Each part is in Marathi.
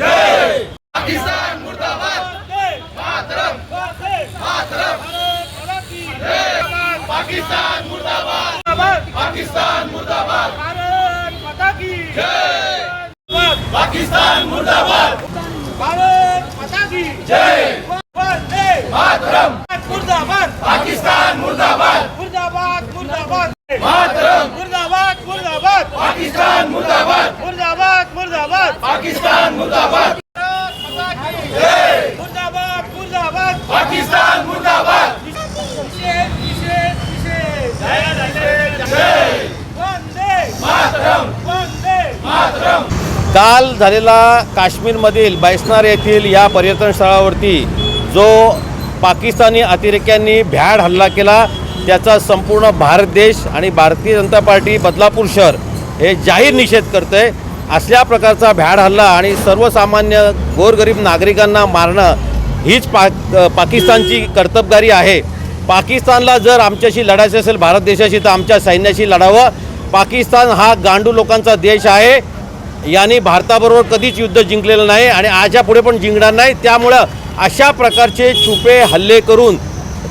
पाकिस्तान मुर्दाबाद। पाकिस्तान मुर्दाबाद। पाकिस्तान मुर्दाबाद। भारत माता की पाकिस्तान मुर्दाबाद। भारत माता की। जय। काल झालेला काश्मीरमधील बैसनार येथील या पर्यटन स्थळावरती जो पाकिस्तानी अतिरेक्यांनी भ्याड हल्ला केला त्याचा संपूर्ण भारत देश आणि भारतीय जनता पार्टी बदलापूर शहर हे जाहीर निषेध करतं आहे असल्या प्रकारचा भ्याड हल्ला आणि सर्वसामान्य गोरगरीब नागरिकांना मारणं हीच पा पाकिस्तानची कर्तबगारी आहे. पाकिस्तानला जर आमच्याशी लढायचं असेल भारत देशाशी तर आमच्या सैन्याशी लढावं. पाकिस्तान हा गांडू लोकांचा देश आहे. याने भारताबरोबर कधीच युद्ध जिंकलेलं नाही आणि आजच्या पुढे पण जिंकणार नाही. त्यामुळं अशा प्रकारचे छुपे हल्ले करून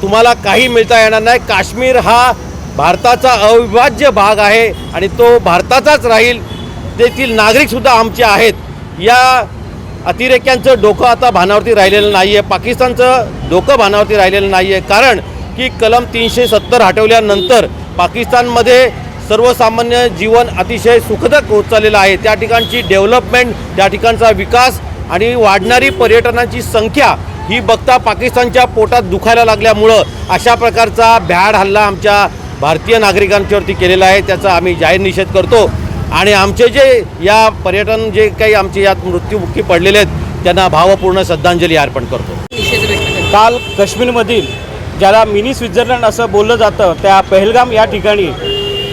तुम्हाला काही मिळता येणार नाही. काश्मीर हा भारताचा अविभाज्य भाग आहे आणि तो भारताचाच राहील. तेथील नागरिकसुद्धा आमचे आहेत. या अतिरेक्यांचं डोकं आता भानावरती राहिलेलं नाही आहे पाकिस्तानचं डोकं भानावरती राहिलेलं नाही आहे कारण की कलम तीनशे सत्तर हटवल्यानंतर पाकिस्तानमध्ये सर्वसामान्य जीवन अतिशय सुखदक होत चाललेलं आहे. त्या ठिकाणची डेव्हलपमेंट त्या ठिकाणचा विकास आणि वाढणारी पर्यटनाची संख्या ही बघता पाकिस्तानच्या पोटात दुखायला लागल्यामुळं अशा प्रकारचा भ्याड हल्ला आमच्या भारतीय नागरिकांच्यावरती केलेला आहे. त्याचा आम्ही जाहीर निषेध करतो. आणि आमचे जे या पर्यटन जे काही आमचे यात मृत्यूमुखी पडलेले आहेत त्यांना भावपूर्ण श्रद्धांजली अर्पण करतो. काल काश्मीरमधील ज्याला मिनी स्वित्झर्लंड असं बोललं जातं त्या पहलगाम या ठिकाणी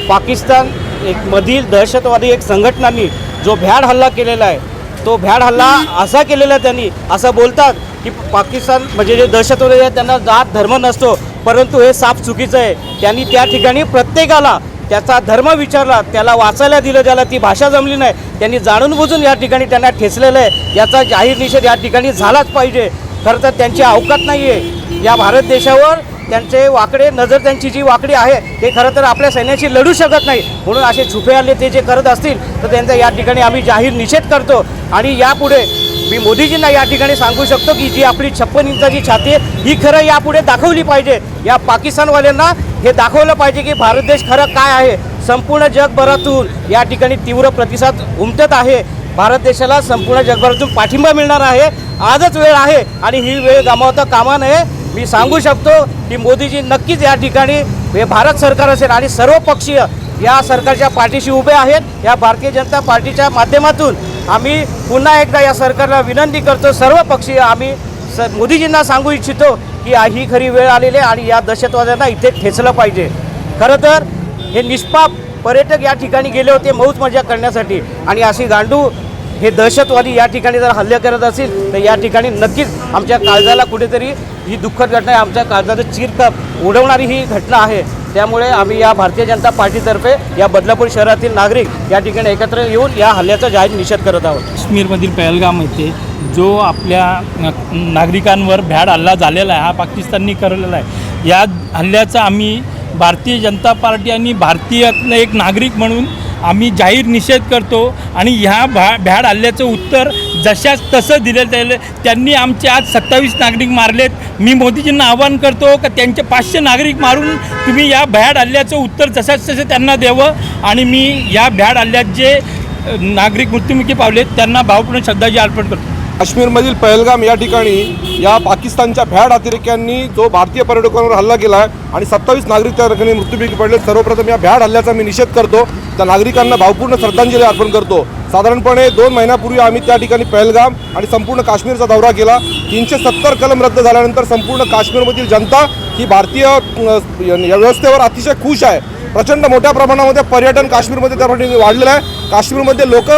पाकिस्तान एक मधील दहशतवादी एक संघटनांनी जो भ्याड हल्ला केलेला आहे तो भ्याड हल्ला असा केलेला आहे त्यांनी असं बोलतात की पाकिस्तान म्हणजे जे दहशतवादी आहेत त्यांना जात धर्म नसतो परंतु हे साफ चुकीचं आहे. त्यांनी त्या ठिकाणी प्रत्येकाला त्याचा धर्म विचारला त्याला वाचायला दिलं ज्याला ती भाषा जमली नाही त्यांनी जाणून बुजून या ठिकाणी त्यांना ठेचलेलं आहे. याचा जाहीर निषेध या ठिकाणी झालाच पाहिजे. खरं तर त्यांची अवकात नाही आहे या भारत देशावर त्यांचे वाकडे नजर त्यांची जी वाकडी आहे ते खरं तर आपल्या सैन्याशी लढू शकत नाही. म्हणून असे छुपे आले ते जे करत असतील तर त्यांचा या ठिकाणी आम्ही जाहीर निषेध करतो. आणि यापुढे मी मोदीजींना या ठिकाणी सांगू शकतो की जी आपली छप्पन इंचाची छाती आहे ही खरं यापुढे दाखवली पाहिजे. या पाकिस्तानवाल्यांना हे दाखवलं पाहिजे की भारत देश खरं काय आहे. संपूर्ण जगभरातून या ठिकाणी तीव्र प्रतिसाद उमटत आहे. भारत देशाला संपूर्ण जगभरातून पाठिंबा मिळणार आहे. आजच वेळ आहे आणि ही वेळ गमावता कामा नये. मी सांगू शकतो की मोदीजी नक्कीच या ठिकाणी हे भारत सरकार असेल आणि सर्व पक्षीय या सरकारच्या पाठीशी उभे आहेत. या भारतीय जनता पार्टीच्या माध्यमातून आम्ही पुन्हा एकदा या सरकारला विनंती करतो. सर्व पक्षीय आम्ही स मोदीजींना सांगू इच्छितो की ही खरी वेळ आलेली आहे आणि या दहशतवाद्यांना इथे ठेचलं पाहिजे. खरं तर हे निष्पाप पर्यटक या ठिकाणी गेले होते मौज मजा करण्यासाठी. आणि अशी गांडू हे दहशतवादी या ठिकाणी जर हल्ले करत असतील तर या ठिकाणी नक्कीच आमच्या काळजाला कुठेतरी ही दुःखद घटना आहे. आमच्या काळजाचं चिरकप उडवणारी ही घटना आहे. त्यामुळे आम्ही या भारतीय जनता पार्टीतर्फे या बदलापूर शहरातील नागरिक या ठिकाणी एकत्र येऊन या हल्ल्याचा जाहीर निषेध करत आहोत. काश्मीरमधील पहलगाम येथे जो आपल्या नागरिकांवर भ्याड हल्ला झालेला आहे हा पाकिस्ताननी करलेला आहे. या हल्ल्याचा आम्ही भारतीय जनता पार्टी आणि भारतीयातलं एक नागरिक म्हणून आम्ही जाहीर निषेध करतो आणि ह्या भा भ्याड हल्ल्याचं उत्तर जशाच तसं दिलं त्याला त्यांनी आमचे आज सत्तावीस नागरिक मारलेत. मी मोदीजींना आवाहन करतो का त्यांचे पाचशे नागरिक मारून तुम्ही या भ्याड हल्ल्याचं उत्तर जशाच तसं त्यांना द्यावं. आणि मी या भ्याड हल्ल्यात जे नागरिक मृत्युमुखी पावलेत त्यांना भावपूर्ण श्रद्धांजली अर्पण करतो. काश्मीरमधील पहलगाम या ठिकाणी या पाकिस्तानच्या भ्याड अतिरेक्यांनी जो भारतीय पर्यटकांवर हल्ला केला आहे आणि सत्तावीस नागरिक त्या ठिकाणी मृत्यूपैकी पडले सर्वप्रथम या भ्याड हल्ल्याचा मी निषेध करतो. त्या नागरिकांना भावपूर्ण श्रद्धांजली अर्पण करतो. साधारणपणे दोन महिन्यापूर्वी आम्ही त्या ठिकाणी पहलगाम आणि संपूर्ण काश्मीरचा दौरा केला. तीनशे सत्तर कलम रद्द झाल्यानंतर संपूर्ण काश्मीरमधील जनता ही भारतीय व्यवस्थेवर अतिशय खुश आहे. प्रचंड मोठ्या प्रमाणामध्ये पर्यटन काश्मीरमध्ये त्या ठिकाणी वाढलेलं आहे. काश्मीरमध्ये लोक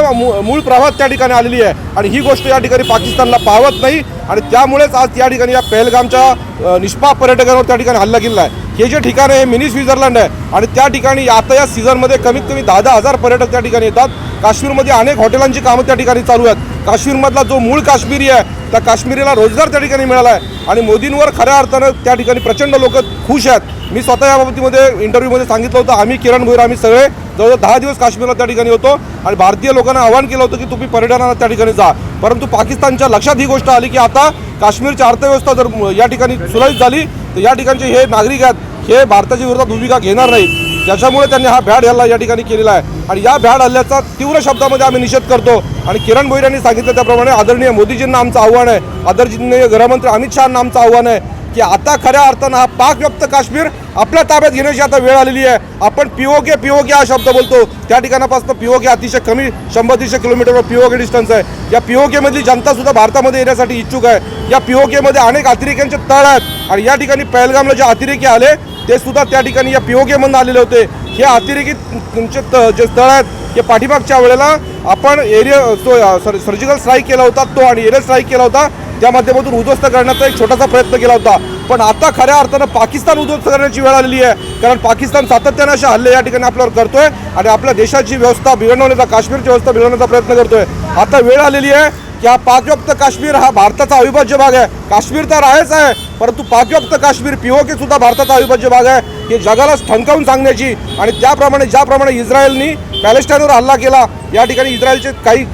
मूळ प्रवाहात त्या ठिकाणी आलेली आहे. आणि ही गोष्ट या ठिकाणी पाकिस्तानला पावत नाही. आणि त्यामुळेच आज या ठिकाणी या पहलगामच्या निष्पाप पर्यटकांवर त्या ठिकाणी हल्ला केलेला आहे. हे जे ठिकाण आहे हे मिनी स्वित्झर्लंड आहे. आणि त्या ठिकाणी आता या सीझनमध्ये कमीत कमी दहा दहा हजार पर्यटक त्या ठिकाणी येतात. काश्मीरमध्ये अनेक हॉटेलांची कामं त्या ठिकाणी चालू आहेत. काश्मीरमधला जो मूळ काश्मीरी आहे त्या काश्मीरीला रोजगार त्या ठिकाणी मिळाला आहे. आणि मोदींवर खऱ्या अर्थानं त्या ठिकाणी प्रचंड लोक खुश आहेत. मी स्वतः या बाबतीमध्ये इंटरव्ह्यूमध्ये सांगितलं होतं आम्ही किरण भोईर आम्ही सगळे जवळजवळ दहा दिवस काश्मीरला त्या ठिकाणी होतो. आणि भारतीय लोकांना आवाहन केलं होतं की तुम्ही पर्यटनाला त्या ठिकाणी जा. परंतु पाकिस्तानच्या लक्षात ही गोष्ट आली की आता काश्मीरची अर्थव्यवस्था जर या ठिकाणी सुरळीत झाली तर या ठिकाणचे हे नागरिक आहेत हे भारताच्या विरोधात भूमिका घेणार नाहीत. ज्याच्यामुळे त्यांनी हा भ्याड हल्ला या ठिकाणी केलेला आहे. आणि या भ्याड हल्ल्याचा तीव्र शब्दामध्ये आम्ही निषेध करतो. आणि किरण भोईर यांनी सांगितलं त्याप्रमाणे आदरणीय मोदीजींना आमचं आव्हान आहे. आदरणीय गृहमंत्री अमित शहाना आमचं आव्हान आहे की आता खऱ्या अर्थानं हा पाकव्याप्त काश्मीर आपल्या ताब्यात घेण्याची आता वेळ आलेली आहे. आपण पिओके पिओके हा शब्द बोलतो. त्या ठिकाणापासून पिओके अतिशय कमी शंभर दीडशे किलोमीटरवर पिओके डिस्टन्स आहे. या पिओकेमधली जनतासुद्धा भारतामध्ये येण्यासाठी इच्छुक आहे. या पिओकेमध्ये अनेक अतिरेक्यांचे तळ आहेत. आणि या ठिकाणी पहलगामला जे अतिरेकी आले ते सुद्धा त्या ठिकाणी या पिओके मधून आलेले होते. हे अतिरेकी तुमचे त- जे स्थळ आहेत हे पाठीमागच्या वेळेला आपण एरिया तो सर्जिकल स्ट्राईक केला होता तो आणि एरियल स्ट्राईक केला होता. त्या माध्यमातून उद्ध्वस्त करण्याचा एक छोटासा प्रयत्न केला होता. पण आता खऱ्या अर्थानं पाकिस्तान उद्ध्वस्त करण्याची वेळ आलेली आहे. कारण पाकिस्तान सातत्यानं असे हल्ले या ठिकाणी आपल्यावर करतोय आणि आपल्या देशाची व्यवस्था बिघडवण्याचा काश्मीरची व्यवस्था बिघडवण्याचा प्रयत्न करतोय. आता वेळ आलेली आहे. या हा पाकव्याप्त काश्मीर हा भारताचा अविभाज्य भाग आहे? काश्मीर तर आहेच आहे परंतु पाकव्याप्त काश्मीर पिओके सुद्धा भारताचा अविभाज्य भाग आहे. हे जगाला ठणकावून सांगण्याची आणि त्याप्रमाणे ज्याप्रमाणे इस्रायलनी पॅलेस्टाईनवर हल्ला केला या ठिकाणी इस्रायलचे काही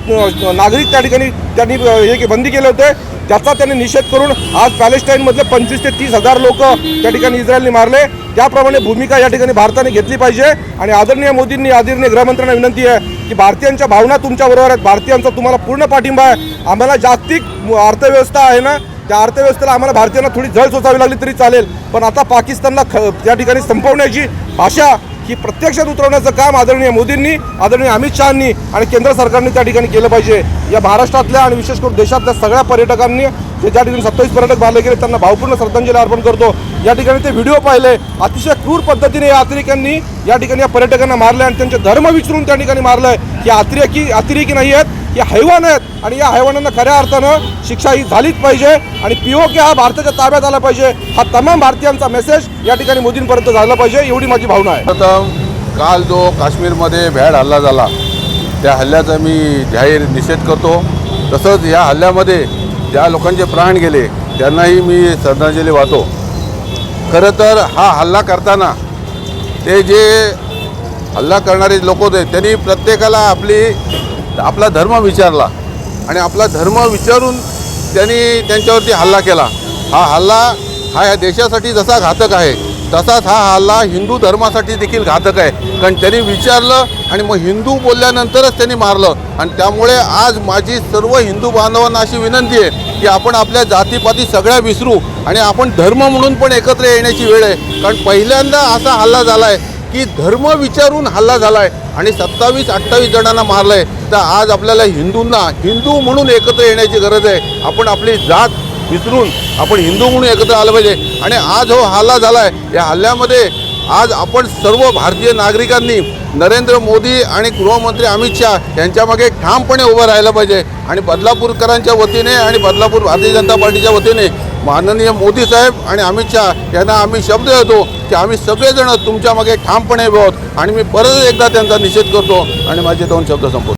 नागरिक त्या ठिकाणी त्यांनी हे बंदी केले होते. त्याचा त्यांनी निषेध करून आज पॅलेस्टाईनमधले पंचवीस ते तीस हजार लोक त्या ठिकाणी इस्रायलने मारले. त्याप्रमाणे भूमिका या ठिकाणी भारताने घेतली पाहिजे. आणि आदरणीय मोदींनी आदरणीय गृहमंत्र्यांना विनंती आहे की भारतीयांच्या भावना तुमच्या बरोबर आहेत. भारतीयांचा तुम्हाला पूर्ण पाठिंबा आहे. आम्हाला जागतिक म- अर्थव्यवस्था आहे ना त्या अर्थव्यवस्थेला आम्हाला भारतीयांना थोडी झळ सोसावी लागली तरी चालेल. पण आता पाकिस्तानला ख त्या ठिकाणी संपवण्याची भाषा ही प्रत्यक्षात उतरवण्याचं काम आदरणीय मोदींनी आदरणीय अमित शहानी आणि केंद्र सरकारने त्या ठिकाणी केलं पाहिजे. या महाराष्ट्रातल्या आणि विशेष करून देशातल्या सगळ्या पर्यटकांनी जे ज्या ठिकाणी सत्तावीस पर्यटक मारले गेले त्यांना भावपूर्ण श्रद्धांजली अर्पण करतो. या ठिकाणी ते व्हिडिओ पाहिले. अतिशय क्रूर पद्धतीने या अतिरेक्यांनी या ठिकाणी या पर्यटकांना मारले आणि त्यांचे धर्म विचारून त्या ठिकाणी मारलं की अतिरेकी अतिरेकी नाही आहेत हे हैवान आहेत आणि या हैवानांना खऱ्या अर्थानं शिक्षा ही झालीच पाहिजे आणि पीओके हा भारताच्या ताब्यात आला पाहिजे. हा तमाम भारतीयांचा मेसेज या ठिकाणी मोदींपर्यंत झाला पाहिजे एवढी माझी भावना आहे. प्रथम काल जो काश्मीरमध्ये भ्याड हल्ला झाला त्या हल्ल्याचा मी जाहीर निषेध करतो. तसंच या हल्ल्यामध्ये ज्या लोकांचे प्राण गेले त्यांनाही मी श्रद्धांजली वाहतो. खरं तर हा हल्ला करताना ते जे हल्ला करणारे लोक होते त्यांनी प्रत्येकाला आपली आपला धर्म विचारला आणि आपला धर्म विचारून त्यांनी त्यांच्यावरती हल्ला केला. हा हल्ला हा या देशासाठी जसा घातक आहे तसाच हा हल्ला हिंदू धर्मासाठी देखील घातक आहे. कारण त्यांनी विचारलं आणि मग हिंदू बोलल्यानंतरच त्यांनी मारलं. आणि त्यामुळे आज माझी सर्व हिंदू बांधवांना अशी विनंती आहे की आपण आपल्या जातीपाती सगळ्या विसरू आणि आपण धर्म म्हणून पण एकत्र येण्याची वेळ आहे. कारण पहिल्यांदा असा हल्ला झाला आहे की धर्म विचारून हल्ला झाला आहे आणि सत्तावीस अठ्ठावीस जणांना मारलं आहे तर आज आपल्याला हिंदूंना हिंदू म्हणून एकत्र येण्याची गरज आहे. आपण आपली जात विसरून आपण हिंदू म्हणून एकत्र आलं पाहिजे. आणि आज हो हल्ला झाला आहे या हल्ल्यामध्ये आज आपण सर्व भारतीय नागरिकांनी नरेंद्र मोदी आणि गृहमंत्री अमित शहा यांच्यामागे ठामपणे उभं राहिलं पाहिजे. आणि बदलापूरकरांच्या वतीने आणि बदलापूर भारतीय जनता पार्टीच्या वतीने माननीय मोदी साहेब आणि अमित शहा यांना आम्ही शब्द देतो की आम्ही सगळेजण तुमच्या मागे ठामपणे आहोत आणि मी परत एकदा त्यांचा निषेध करतो आणि माझे दोन शब्द संपवतो.